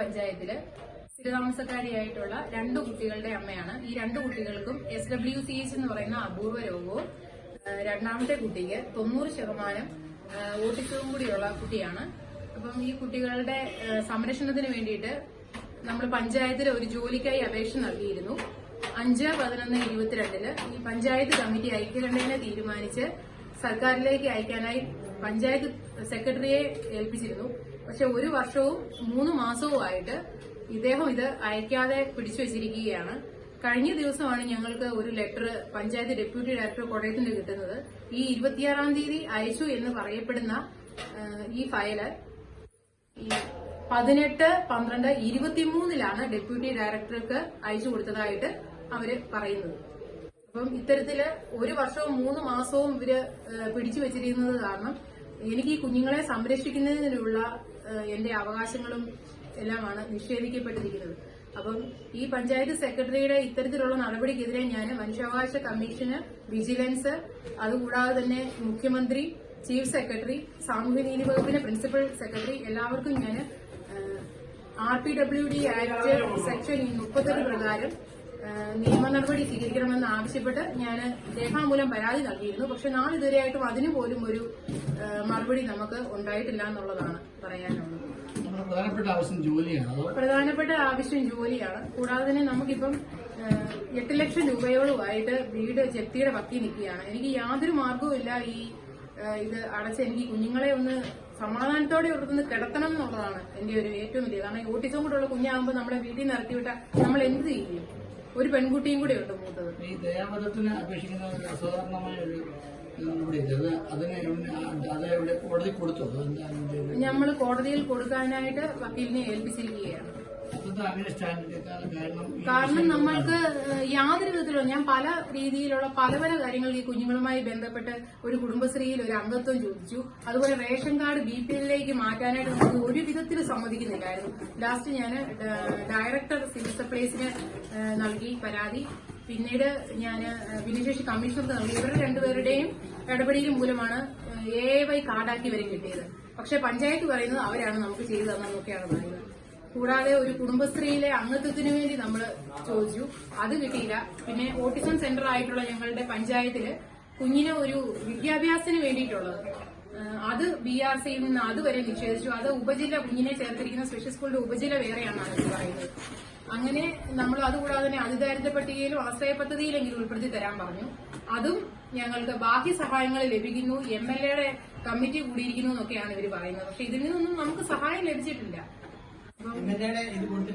പഞ്ചായത്തിൽ സ്ഥിരതാമസക്കാരിയായിട്ടുള്ള രണ്ട് കുട്ടികളുടെ അമ്മയാണ്. ഈ രണ്ട് കുട്ടികൾക്കും എസ് ഡബ്ല്യു സി എച്ച് എന്ന് പറയുന്ന അപൂർവ രോഗവും രണ്ടാമത്തെ കുട്ടിക്ക് തൊണ്ണൂറ് ശതമാനം ഓട്ടിസവും കൂടിയുള്ള കുട്ടിയാണ്. അപ്പം ഈ കുട്ടികളുടെ സംരക്ഷണത്തിന് വേണ്ടിയിട്ട് നമ്മൾ പഞ്ചായത്തിൽ ഒരു ജോലിക്കായി അപേക്ഷ നൽകിയിരുന്നു. അഞ്ച് പതിനൊന്ന് ഇരുപത്തിരണ്ടിൽ ഈ പഞ്ചായത്ത് കമ്മിറ്റി ഐക്യകണ്ഠേന തീരുമാനിച്ച് സർക്കാരിലേക്ക് അയക്കാനായി പഞ്ചായത്ത് സെക്രട്ടറിയെ ഏൽപ്പിച്ചിരുന്നു. പക്ഷെ ഒരു വർഷവും മൂന്ന് മാസവും ആയിട്ട് ഇദ്ദേഹം ഇത് അയക്കാതെ പിടിച്ചു വെച്ചിരിക്കുകയാണ്. കഴിഞ്ഞ ദിവസമാണ് ഞങ്ങൾക്ക് ഒരു ലെറ്റർ പഞ്ചായത്ത് ഡെപ്യൂട്ടി ഡയറക്ടർ കോട്ടയത്ത് കിട്ടുന്നത്. ഈ ഇരുപത്തിയാറാം തീയതി അയച്ചു എന്ന് പറയപ്പെടുന്ന ഈ ഫയൽ ഈ പതിനെട്ട് പന്ത്രണ്ട് ഇരുപത്തിമൂന്നിലാണ് ഡെപ്യൂട്ടി ഡയറക്ടർക്ക് അയച്ചു കൊടുത്തതായിട്ട് അവർ പറയുന്നത്. അപ്പം ഇത്തരത്തിൽ ഒരു വർഷവും മൂന്ന് മാസവും ഇവർ പിടിച്ചു വെച്ചിരിക്കുന്നത് കാരണം എനിക്ക് ഈ കുഞ്ഞുങ്ങളെ സംരക്ഷിക്കുന്നതിനുള്ള എന്റെ അവകാശങ്ങളും എല്ലാമാണ് നിഷേധിക്കപ്പെട്ടിരിക്കുന്നത്. അപ്പം ഈ പഞ്ചായത്ത് സെക്രട്ടറിയുടെ ഇത്തരത്തിലുള്ള നടപടിക്കെതിരെ ഞാൻ മനുഷ്യാവകാശ കമ്മീഷന് വിജിലൻസ് അതുകൂടാതെ തന്നെ മുഖ്യമന്ത്രി ചീഫ് സെക്രട്ടറി സാമൂഹ്യനീതി വകുപ്പിന്റെ പ്രിൻസിപ്പൽ സെക്രട്ടറി എല്ലാവർക്കും ഞാൻ R P W D act section മുപ്പത്തെട്ട് പ്രകാരം നിയമ നടപടി സ്വീകരിക്കണമെന്ന് ആവശ്യപ്പെട്ട് ഞാൻ രേഖാമൂലം പരാതി നൽകിയിരുന്നു. പക്ഷെ നാളിതുവരെയായിട്ടും അതിനു പോലും ഒരു മറുപടി നമുക്ക് ഉണ്ടായിട്ടില്ല എന്നുള്ളതാണ് പറയാനുള്ളത്. പ്രധാനപ്പെട്ട ആവശ്യം ജോലിയാണ്. പ്രധാനപ്പെട്ട ആവശ്യം ജോലിയാണ്. കൂടാതെ തന്നെ നമുക്കിപ്പം എട്ട് ലക്ഷം രൂപയോളമായിട്ട് വീട് ജപ്തിയുടെ പക്കി നിൽക്കുകയാണ്. എനിക്ക് യാതൊരു മാർഗവുമില്ല ഈ ഇത് അടച്ച് എനിക്ക് കുഞ്ഞുങ്ങളെ ഒന്ന് സമാധാനത്തോടെ ഇവിടുത്തുനിന്ന് കിടത്തണം എന്നുള്ളതാണ് എന്റെ ഒരു ഏറ്റവും വലിയ കാരണം. ഓട്ടിസം കൂടെയുള്ള കുഞ്ഞാകുമ്പോൾ നമ്മളെ വീട്ടിൽ നിന്ന് ഇറക്കി വിട്ടാൽ നമ്മൾ എന്ത് ചെയ്യും? ഒരു പെൺകുട്ടിയും കൂടെ ഉണ്ട് മൂത്തത്. ഈ ദയാവധത്തിന് അപേക്ഷിക്കുന്ന ഒരു അസാധാരണമായ ഒരു അത് അതിനെ എവിടെ- അത് എവിടെ കോടതി കൊടുത്തു. ഇതിന്റെ- നമ്മൾ കോടതിയിൽ കൊടുക്കാനായിട്ട് വക്കീലിനെ ഏൽപ്പിച്ചിരിക്കുകയാണ്. കാരണം നമ്മൾക്ക് യാതൊരു വിധത്തിലുള്ള ഞാൻ പല രീതിയിലുള്ള പല പല കാര്യങ്ങൾ ഈ കുഞ്ഞുങ്ങളുമായി ബന്ധപ്പെട്ട് ഒരു കുടുംബശ്രീയിൽ ഒരു അംഗത്വം ചോദിച്ചു. അതുപോലെ റേഷൻ കാർഡ് ബി പി എല്ലിലേക്ക് മാറ്റാനായിട്ട് നമുക്ക് ഒരു വിധത്തിൽ സമ്മതിക്കുന്നില്ലായിരുന്നു. ലാസ്റ്റ് ഞാൻ ഡയറക്ടർ സിവിൽ സപ്ലൈസിന് നൽകി പരാതി. പിന്നീട് ഞാൻ ഭിന്നശേഷി കമ്മീഷണർക്ക് നൽകി. ഇവരുടെ രണ്ടുപേരുടെയും ഇടപെടൽ മൂലമാണ് എ വൈ കാർഡാക്കി ഇവരെ കിട്ടിയത്. പക്ഷെ പഞ്ചായത്ത് പറയുന്നത് അവരാണ് നമുക്ക് ചെയ്തു തന്നതെന്നൊക്കെയാണ് പറയുന്നത്. കൂടാതെ ഒരു കുടുംബശ്രീയിലെ അംഗത്വത്തിന് വേണ്ടി നമ്മൾ ചോദിച്ചു. അത് കിട്ടിയില്ല. പിന്നെ ഓട്ടിസം സെന്റർ ആയിട്ടുള്ള ഞങ്ങളുടെ പഞ്ചായത്തിൽ കുഞ്ഞിനെ ഒരു വിദ്യാഭ്യാസത്തിന് വേണ്ടിയിട്ടുള്ളത്. അത് ബി ആർ സിയിൽ നിന്ന് അതുവരെ നിഷേധിച്ചു. അത് ഉപജില്ല കുഞ്ഞിനെ ചേർത്തിരിക്കുന്ന സ്പെഷ്യൽ സ്കൂളിന്റെ ഉപജില്ല വേറെയാണ് ഇത് പറയുന്നത്. അങ്ങനെ നമ്മൾ അതുകൂടാതെ തന്നെ അതിദാരിദ്ര്യ പട്ടികയിലും ആശ്രയ പദ്ധതിയിലെങ്കിലും ഉൾപ്പെടുത്തി തരാൻ പറഞ്ഞു. അതും ഞങ്ങൾക്ക് ബാഹ്യ സഹായങ്ങൾ ലഭിക്കുന്നു. എം എൽ എയുടെ കമ്മിറ്റി കൂടിയിരിക്കുന്നു എന്നൊക്കെയാണ് ഇവർ പറയുന്നത്. പക്ഷെ ഇതിൽ നിന്നൊന്നും നമുക്ക് സഹായം ലഭിച്ചിട്ടില്ല. ఎందుకంటే ఇది కొడితే